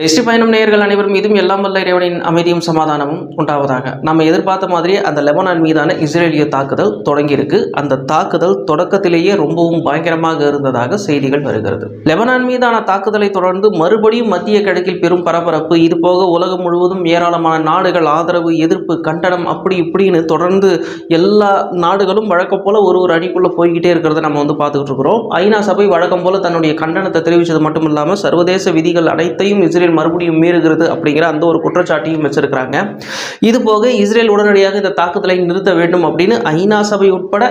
வெற்றி பயணம் நேயர்கள் அனைவரும் மீதும் எல்லாம் வல்ல இறைவனின் அமைதியும் சமாதானமும் உண்டாவதாக. நம்ம எதிர்பார்த்த மாதிரி அந்த லெபனான் மீதான இஸ்ரேலிய தாக்குதல் தொடங்கியிருக்கு. அந்த தாக்குதல் தொடக்கத்திலேயே ரொம்பவும் பயங்கரமாக இருந்ததாக செய்திகள் வருகிறது. லெபனான் மீதான தாக்குதலை தொடர்ந்து மறுபடியும் மத்திய கிழக்கில் பெரும் பரபரப்பு இது போக உலகம் முழுவதும் ஏராளமான நாடுகள் ஆதரவு எதிர்ப்பு கண்டனம் அப்படி இப்படின்னு தொடர்ந்து எல்லா நாடுகளும் வழக்கம் போல ஒரு ஒரு அணிக்குள்ள போய்கிட்டே இருக்கிறத நம்ம வந்து பார்த்துக்கிட்டு இருக்கிறோம். ஐநா சபை வழக்கம் போல தன்னுடைய கண்டனத்தை தெரிவித்தது மட்டும் இல்லாமல் சர்வதேச விதிகள் அனைத்தையும் இஸ்ரேல் மறுபடியும் மீறுகிறது அப்படிங்கிற அந்த ஒரு குற்றச்சாட்டையும் வச்சிருக்கிறாங்க. இது போக இஸ்ரேல் உடனடியாக இந்த தாக்குதலை நிறுத்த வேண்டும் அப்படின்னு ஐநா சபை உட்பட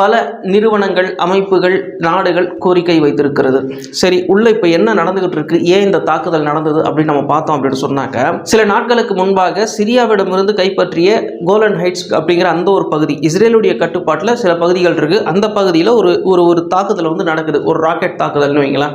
பல நிறுவனங்கள் அமைப்புகள் நாடுகள் கோரிக்கை வைத்திருக்கிறது. சரி உள்ள இப்போ என்ன நடந்துகிட்டு இருக்கு? ஏன் இந்த தாக்குதல் நடந்தது அப்படின்னு நம்ம பார்த்தோம் அப்படின்னு சொன்னாக்க சில நாட்களுக்கு முன்பாக சிரியாவிடமிருந்து கைப்பற்றிய கோலன் ஹைட்ஸ் அப்படிங்கிற அந்த ஒரு பகுதி இஸ்ரேலுடைய கட்டுப்பாட்டில் சில பகுதிகள் இருக்கு. அந்த பகுதியில் ஒரு ஒரு ஒரு தாக்குதல் வந்து நடக்குது. ஒரு ராக்கெட் தாக்குதல்னு வைங்களேன்.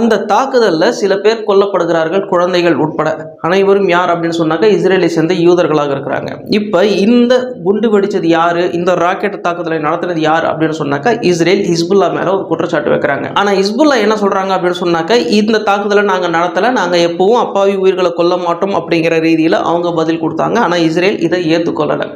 அந்த தாக்குதலில் சில பேர் கொல்லப்படுகிறார்கள் குழந்தைகள் உட்பட. அனைவரும் யார் அப்படின்னு சொன்னாக்க இஸ்ரேலை சேர்ந்த யூதர்களாக இருக்கிறாங்க. இப்போ இந்த குண்டு வெடிச்சது யாரு? இந்த ராக்கெட் தாக்குதலை நடத்தினது யார்? அப்படின்னு சொன்னாக்கா இஸ்ரேல் ஹிஸ்புல்லா மேல ஒரு குற்றச்சாட்டு வைக்கிறாங்க. ஆனா ஹிஸ்புல்லா என்ன சொல்றாங்க அப்படின்னு சொன்னாக்க இந்த தாக்குதலை நாங்க நடத்தல நாங்க எப்பவும் அப்பாவி உயிர்களை கொல்ல மாட்டோம் அப்படிங்கிற ரீதியில அவங்க பதில் கொடுத்தாங்க. ஆனா இஸ்ரேல் இதை ஏற்றுக்கொள்ளல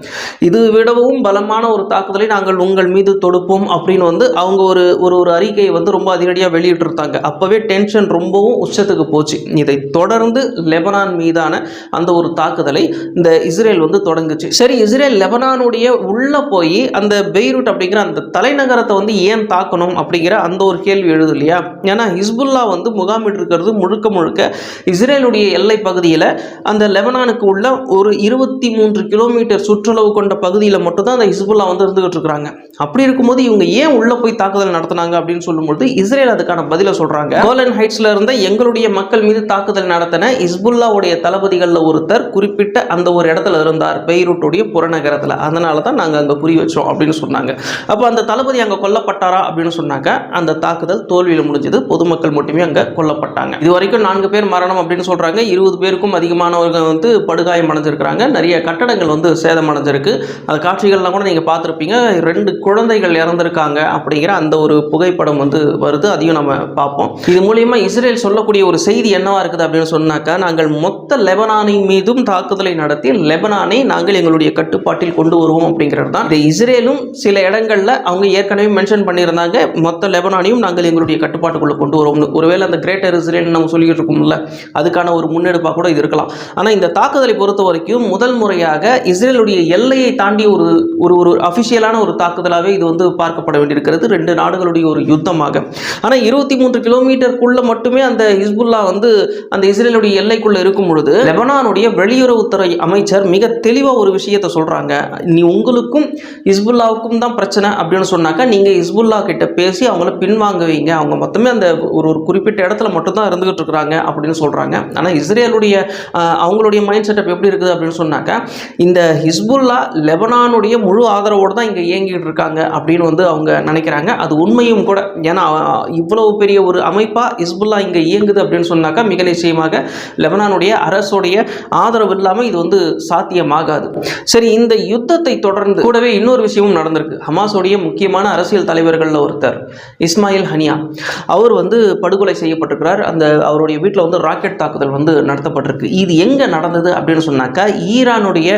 இது விடவும் பலமான ஒரு தாக்குதலை நாங்கள் உங்கள் மீது தொடுப்போம் அப்படின்னு வந்து அவங்க ஒரு ஒரு ஒரு அறிக்கையை வந்து ரொம்ப அதிரடியாக வெளியிட்டிருந்தாங்க. அப்பவே டென்ஷன் ரொம்பவும் உச்சத்துக்கு போச்சு. இதை தொடர்ந்து லெபனான் மீதான அந்த ஒரு தாக்குதலை இந்த இஸ்ரேல் வந்து தொடங்குச்சு. சரி இஸ்ரேல் லெபனானுடைய உள்ள போய் அந்த பெய்ரூட் அப்படிங்கிற அந்த தலைநகரத்தை வந்து ஏன் தாக்கணும் அப்படிங்கிற அந்த ஒரு கேள்வி எழுது இல்லையா? ஏன்னா ஹிஸ்புல்லா வந்து முகாமிட்டு இருக்கிறது முழுக்க முழுக்க இஸ்ரேலுடைய எல்லை பகுதியில் அந்த லெபனானுக்கு உள்ள ஒரு இருபத்தி மூன்று கிலோமீட்டர் சுற்றளவு கொண்ட பகுதியில் மட்டும்தான் அந்த ஹிஸ்புல்லா வந்து இருந்துகிட்டு இருக்கிறாங்க. அப்படி இருக்கும்போது இவங்க ஏன் உள்ள போய் தாக்குதல் நடத்தினாங்க அப்படின்னு சொல்லும்போது இஸ்ரேல் அதுக்கான பதிலை சொல்றாங்க. கோலன் ஹைட்ஸ்ல இருந்த எங்களுடைய மக்கள் மீது தாக்குதல் நடத்தின ஹிஸ்புல்லாவுடைய தளபதிகளில் ஒருத்தர் குறிப்பிட்ட அந்த ஒரு இடத்துல இருந்தார் பெய்ரூட்டுடைய புறநகரத்தில். அதனால தான் நாங்கள் அங்கே குறி வச்சோம் அப்படின்னு சொன்னாங்க. அப்போ அந்த தளபதி அங்கே கொல்லப்பட்டாரா அப்படின்னு சொன்னாக்க அந்த தாக்குதல் தோல்வியில் முடிஞ்சது. பொதுமக்கள் மட்டுமே அங்கே கொல்லப்பட்டாங்க. இது வரைக்கும் நான்கு பேர் மரணம் அப்படின்னு சொல்கிறாங்க இருபது பேருக்கும் அதிகமானவர்கள் வந்து படுகாயம் அடைஞ்சிருக்கிறாங்க. நிறைய கட்டடங்கள் வந்து சேதம் அடைஞ்சிருக்கு. அந்த காட்சிகள்லாம் கூட நீங்கள் பார்த்துருப்பீங்க. ரெண்டு குழந்தைகள் இறந்துருக்காங்க அப்படிங்கிற அந்த ஒரு புகைப்படம் வந்து வருது. அதையும் நம்ம பார்ப்போம். இது மூலியமாக இஸ்ரேல் சொல்லக்கூடிய ஒரு செய்தி என்னவா இருக்குது அப்படின்னு சொன்னாக்கா நாங்கள் மொத்த லெபனானின் மீதும் தாக்குதலை நடத்தி லெபனானை நாங்கள் எங்களுடைய கட்டுப்பாட்டில் கொண்டு வருவோம் அப்படிங்கிறது தான். இஸ்ரேலும் சில இடங்கள் இடங்கள்ல அவங்க ஏற்கனவே மென்ஷன் பண்ணியிருந்தாங்க மொத்த லெபனானையும் நாங்கள் எங்களுடைய கட்டுப்பாட்டுக்குள்ள கொண்டு வருவோம்னு ஒருவேளை அந்த கிரேட்டர் இஸ்ரேல் நம்ம சொல்லிட்டு இருக்கோம்ல அதுக்கான ஒரு முன்னெடுப்பாக கூட இது இருக்கலாம். ஆனால் இந்த தாக்குதலை பொறுத்த வரைக்கும் முதல் முறையாக இஸ்ரேலுடைய எல்லையை தாண்டி ஒரு ஒரு ஒரு அஃபிஷியலான ஒரு தாக்குதலாகவே இது வந்து பார்க்கப்பட வேண்டியிருக்கிறது ரெண்டு நாடுகளுடைய ஒரு யுத்தமாக. ஆனால் இருபத்தி மூன்று கிலோமீட்டருக்குள்ளே மட்டுமே அந்த ஹிஸ்புல்லா வந்து அந்த இஸ்ரேலுடைய எல்லைக்குள்ளே இருக்கும் பொழுது லெபனானுடைய வெளியுறவுத்துறை அமைச்சர் மிக தெளிவாக ஒரு விஷயத்தை சொல்றாங்க. நீ உங்களுக்கும் ஹிஸ்புல்லாவுக்கும் தான் பிரச்சனை அப்படின்னு சொன்னாக்கா நீங்கள் ஹிஸ்புல்லா கிட்ட பேசி அவங்கள பின்வாங்குவீங்க. அவங்க மொத்தமே அந்த ஒரு ஒரு குறிப்பிட்ட இடத்துல மட்டும்தான் இருந்துகிட்டு இருக்கிறாங்க அப்படின்னு சொல்கிறாங்க ஆனால் இஸ்ரேலுடைய அவங்களுடைய மைண்ட் செட்டப் எப்படி இருக்குது அப்படின்னு சொன்னாக்கா இந்த ஹிஸ்புல்லா லெபனானுடைய முழு ஆதரவோடு தான் இங்கே இயங்கிட்டு இருக்காங்க அப்படின்னு வந்து அவங்க நினைக்கிறாங்க. அது உண்மையும் கூட. ஏன்னா இவ்வளவு பெரிய ஒரு அமைப்பாக ஹிஸ்புல்லா இங்கே இயங்குது அப்படின்னு சொன்னாக்கா மிக நிச்சயமாக லெபனானுடைய அரசுடைய ஆதரவு இல்லாமல் இது வந்து சாத்தியமாகாது. சரி இந்த யுத்தத்தை தொடர்ந்து கூடவே இன்னொரு விஷயமும் நடந்திருக்கு. ஹமாஸோட ஹமாஸோடைய முக்கியமான அரசியல் தலைவர்களில் ஒருத்தர் இஸ்மாயில் ஹனியா. அவர் வந்து படுகொலை செய்யப்பட்டிருக்கிறார். அந்த அவருடைய வீட்டில் வந்து ராக்கெட் தாக்குதல் வந்து நடத்தப்பட்டிருக்கு. இது எங்கே நடந்தது அப்படின்னு சொன்னாக்கா ஈரானுடைய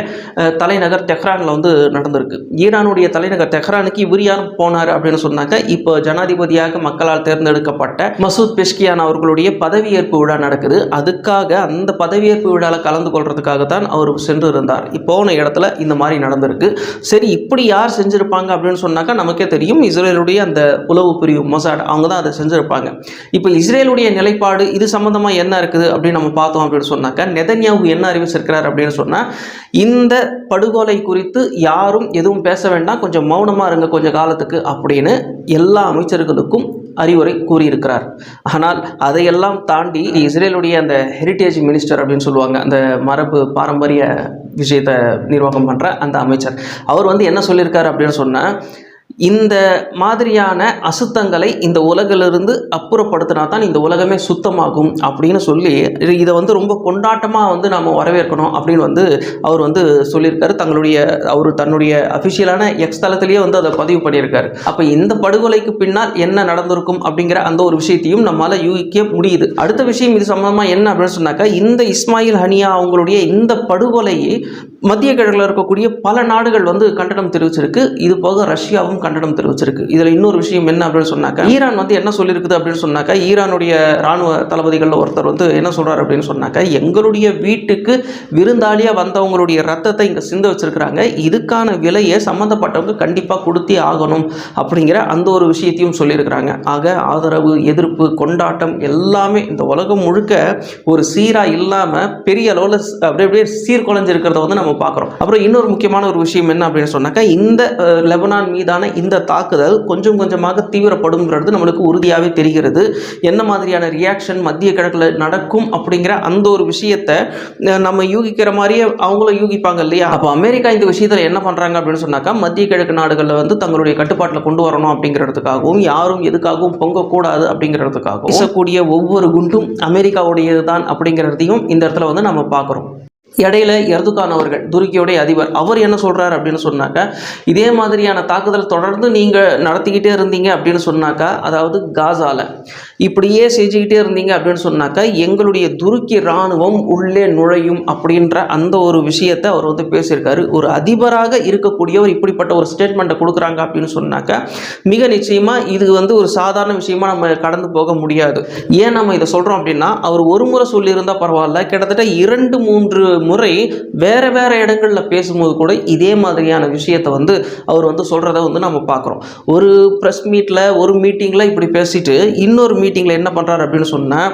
தலைநகர் தெஹ்ரானில் வந்து நடந்திருக்கு. ஈரானுடைய தலைநகர் தெஹ்ரானுக்கு இவர் யார் போனார் அப்படின்னு சொன்னாக்க இப்போ ஜனாதிபதியாக மக்களால் தேர்ந்தெடுக்கப்பட்ட மசூத் பெஷ்கியான் அவர்களுடைய பதவியேற்பு விழா நடக்குது. அதுக்காக அந்த பதவியேற்பு விழாவில் கலந்து கொள்றதுக்காக தான் அவர் சென்று இருந்தார் போன இடத்துல இந்த மாதிரி நடந்திருக்கு. சரி இப்படி யார் செஞ்சிருப்பாங்க அப்படின்னு சொன்னாக்கா நமக்கே தெரியும். இஸ்ரேலுடைய அந்த உளவு பிரிவு மொசாட் அவங்க தான் அதை செஞ்சுருப்பாங்க. இப்போ இஸ்ரேலுடைய நிலைப்பாடு இது சம்மந்தமாக என்ன இருக்குது அப்படின்னு நம்ம பார்த்தோம் அப்படின்னு சொன்னாக்கா நெதன்யாவு என்ன அறிவிச்சிருக்கிறார் அப்படின்னு சொன்னால் இந்த படுகொலை குறித்து யாரும் எதுவும் பேச வேண்டாம். கொஞ்சம் மௌனமாக இருங்க கொஞ்சம் காலத்துக்கு அப்படின்னு எல்லா அமைச்சர்களுக்கும் அறிவுரை கூறியிருக்கிறார். ஆனால் அதையெல்லாம் தாண்டி இஸ்ரேலுடைய அந்த ஹெரிட்டேஜ் மினிஸ்டர் அப்படின்னு சொல்லுவாங்க அந்த மரபு பாரம்பரிய விஷயத்தை நிர்வாகம் பண்ணுற அந்த அமைச்சர். அவர் வந்து என்ன சொல்லியிருக்காரு அப்படின்னு சொன்னால் இந்த மாதிரியான அசுத்தங்களை இந்த உலகிலிருந்து அப்புறப்படுத்தினா தான் இந்த உலகமே சுத்தமாகும் அப்படின்னு சொல்லி இது- இதை வந்து ரொம்ப கொண்டாட்டமாக வந்து நாம் வரவேற்கணும் அப்படின்னு வந்து அவர் வந்து சொல்லியிருக்காரு. தங்களுடைய அவர் தன்னுடைய அஃபிஷியலான எக்ஸ் தளத்திலேயே வந்து அதை பதிவு பண்ணியிருக்காரு. அப்போ இந்த படுகொலைக்கு பின்னால் என்ன நடந்திருக்கும் அப்படிங்கிற அந்த ஒரு விஷயத்தையும் நம்மளால் யூகிக்க முடியுது. அடுத்த விஷயம் இது சம்மந்தமாக என்ன அப்படின்னு சொன்னாக்கா இந்த இஸ்மாயில் ஹனியா அவங்களுடைய இந்த படுகொலையை மத்திய கிழக்கில் இருக்கக்கூடிய பல நாடுகள் வந்து கண்டனம் தெரிவிச்சிருக்கு. இது போக ரஷ்யாவும் கண்டனம் தெரிவிச்சிருக்கு. இதில் இன்னொரு விஷயம் என்ன அப்படின்னு சொன்னாக்க ஈரான் வந்து என்ன சொல்லியிருக்குது அப்படின்னு சொன்னாக்கா ஈரானுடைய ராணுவ தளபதிகளில் ஒருத்தர் வந்து என்ன சொல்கிறார் அப்படின்னு சொன்னாக்கா எங்களுடைய வீட்டுக்கு விருந்தாளியாக வந்தவங்களுடைய ரத்தத்தை இங்கே சிந்த வச்சிருக்கிறாங்க. இதுக்கான விலையை சம்மந்தப்பட்டவங்க கண்டிப்பாக கொடுத்தே ஆகணும் அப்படிங்கிற அந்த ஒரு விஷயத்தையும் சொல்லியிருக்கிறாங்க. ஆக ஆதரவு எதிர்ப்பு கொண்டாட்டம் எல்லாமே இந்த உலகம் முழுக்க ஒரு சீராக இல்லாமல் பெரிய அளவில் அப்படியே அப்படியே சீர்குலைஞ்சிருக்கிறத வந்து நம்ம பார்க்குறோம். அப்புறம் இன்னொரு முக்கியமான ஒரு விஷயம் என்ன அப்படின்னு சொன்னாக்கா இந்த லெபனான் மீதான இந்த தாக்குதல் கொஞ்சம் கொஞ்சமாக தீவிரப்படும்ங்கிறது நம்மளுக்கு உறுதியாகவே தெரிகிறது. என்ன மாதிரியான ரியாக்ஷன் மத்திய கிழக்கில் நடக்கும் அப்படிங்கிற அந்த ஒரு விஷயத்தை நம்ம யூகிக்கிற மாதிரியே அவங்களும் யூகிப்பாங்க இல்லையா? அப்போ அமெரிக்கா இந்த விஷயத்தில் என்ன பண்ணுறாங்க அப்படின்னு சொன்னாக்கா மத்திய கிழக்கு நாடுகளில் வந்து தங்களுடைய கட்டுப்பாட்டில் கொண்டு வரணும் அப்படிங்கிறதுக்காகவும் யாரும் எதுக்காகவும் பொங்கக்கூடாது அப்படிங்கிறதுக்காகவும் வீசக்கூடிய ஒவ்வொரு குண்டும் அமெரிக்காவுடையது தான் அப்படிங்கிறதையும் இந்த இடத்துல வந்து நம்ம பார்க்குறோம். இடையில எர்துகான் அவர்கள் துருக்கியோடைய அதிபர் அவர் என்ன சொல்கிறார் அப்படின்னு சொன்னாக்கா இதே மாதிரியான தாக்குதல் தொடர்ந்து நீங்கள் நடத்திக்கிட்டே இருந்தீங்க அப்படின்னு சொன்னாக்கா அதாவது காசாவில் இப்படியே செஞ்சுக்கிட்டே இருந்தீங்க அப்படின்னு சொன்னாக்கா எங்களுடைய துருக்கி இராணுவம் உள்ளே நுழையும் அப்படின்ற அந்த ஒரு விஷயத்தை அவர் வந்து பேசியிருக்காரு. ஒரு அதிபராக இருக்கக்கூடியவர் இப்படிப்பட்ட ஒரு ஸ்டேட்மெண்ட்டை கொடுக்குறாங்க அப்படின்னு சொன்னாக்கா மிக நிச்சயமாக இது வந்து ஒரு சாதாரண விஷயமா நம்ம கடந்து போக முடியாது. ஏன் நம்ம இதை சொல்கிறோம் அப்படின்னா அவர் ஒரு முறை சொல்லியிருந்தால் பரவாயில்ல கிட்டத்தட்ட இரண்டு மூன்று முறை வேறு வேறு இடங்களில் பேசும்போது கூட இதே மாதிரியான விஷயத்தை வந்து அவர் வந்து சொல்கிறத வந்து நம்ம பார்க்குறோம். ஒரு ப்ரெஸ் மீட்டில் ஒரு மீட்டிங்கில் இப்படி பேசிட்டு இன்னொரு மீட்டிங்கில் என்ன பண்ணுறாரு அப்படின்னு சொன்னால்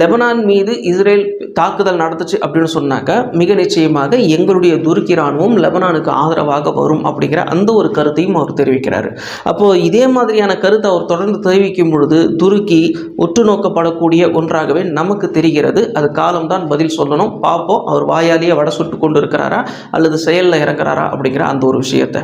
லெபனான் மீது இஸ்ரேல் தாக்குதல் நடத்துச்சு அப்படின்னு சொன்னாக்க மிக நிச்சயமாக எங்களுடைய துருக்கி ராணுவம் லெபனானுக்கு ஆதரவாக வரும் அப்படிங்கிற அந்த ஒரு கருத்தையும் அவர் தெரிவிக்கிறார். அப்போது இதே மாதிரியான கருத்தை அவர் தொடர்ந்து தெரிவிக்கும் பொழுது துருக்கி உற்று நோக்கப்படக்கூடிய ஒன்றாகவே நமக்கு தெரிகிறது. அது காலம்தான் பதில் சொல்லணும். பார்ப்போம். அவர் மரியாதையை வடை சுட்டு கொண்டு இருக்கிறாரா அல்லது செயலில் இறங்குறாரா அப்படிங்கிற அந்த ஒரு விஷயத்தை.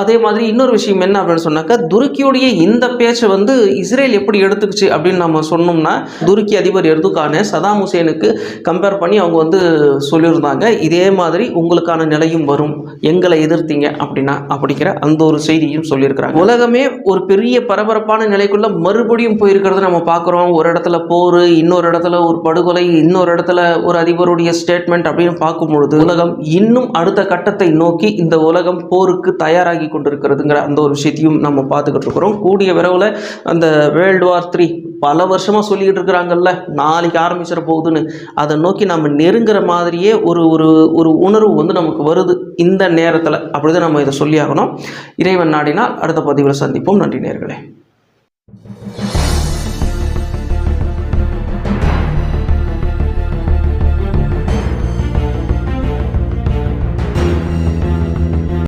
அதே மாதிரி இன்னொரு விஷயம் என்ன அப்படின்னு சொன்னாக்கா துருக்கியுடைய இந்த பேச்சை வந்து இஸ்ரேல் எப்படி எடுத்துக்கிச்சு அப்படின்னு நம்ம சொன்னோம்னா துருக்கி அதிபர் எர்துகானே சதாம் ஹுசேனுக்கு கம்பேர் பண்ணி அவங்க வந்து சொல்லியிருந்தாங்க இதே மாதிரி உங்களுக்கான நிலையும் வரும் எங்களை எதிர்த்தீங்க அப்படின்னா அப்படிங்கிற அந்த ஒரு செய்தியும் சொல்லியிருக்கிறாங்க. உலகமே ஒரு பெரிய பரபரப்பான நிலைக்குள்ள மறுபடியும் போயிருக்கிறத நம்ம பார்க்குறோம். ஒரு இடத்துல போர் இன்னொரு இடத்துல ஒரு படுகொலை இன்னொரு இடத்துல ஒரு அதிபருடைய ஸ்டேட்மெண்ட் அப்படி அப்படின்னு பார்க்கும் பொழுது உலகம் இன்னும் அடுத்த கட்டத்தை நோக்கி இந்த உலகம் போருக்கு தயாராகி கொண்டிருக்கிறதுங்கிற அந்த ஒரு விஷயத்தையும் நம்ம பார்த்துக்கிட்டு இருக்கிறோம். கூடிய விரைவில் அந்த வேர்ல்டு வார் த்ரீ பல வருஷமாக சொல்லிக்கிட்டு இருக்கிறாங்கல்ல நாளைக்கு ஆரம்பிச்சிட போகுதுன்னு. அதை நோக்கி நம்ம நெருங்குற மாதிரியே ஒரு ஒரு ஒரு உணர்வு வந்து நமக்கு வருது இந்த நேரத்தில். அப்படி தான் நம்ம இதை சொல்லி ஆகணும். இறைவன் நாடினால் அடுத்த பதிவில் சந்திப்போம். நன்றி நேர்களே.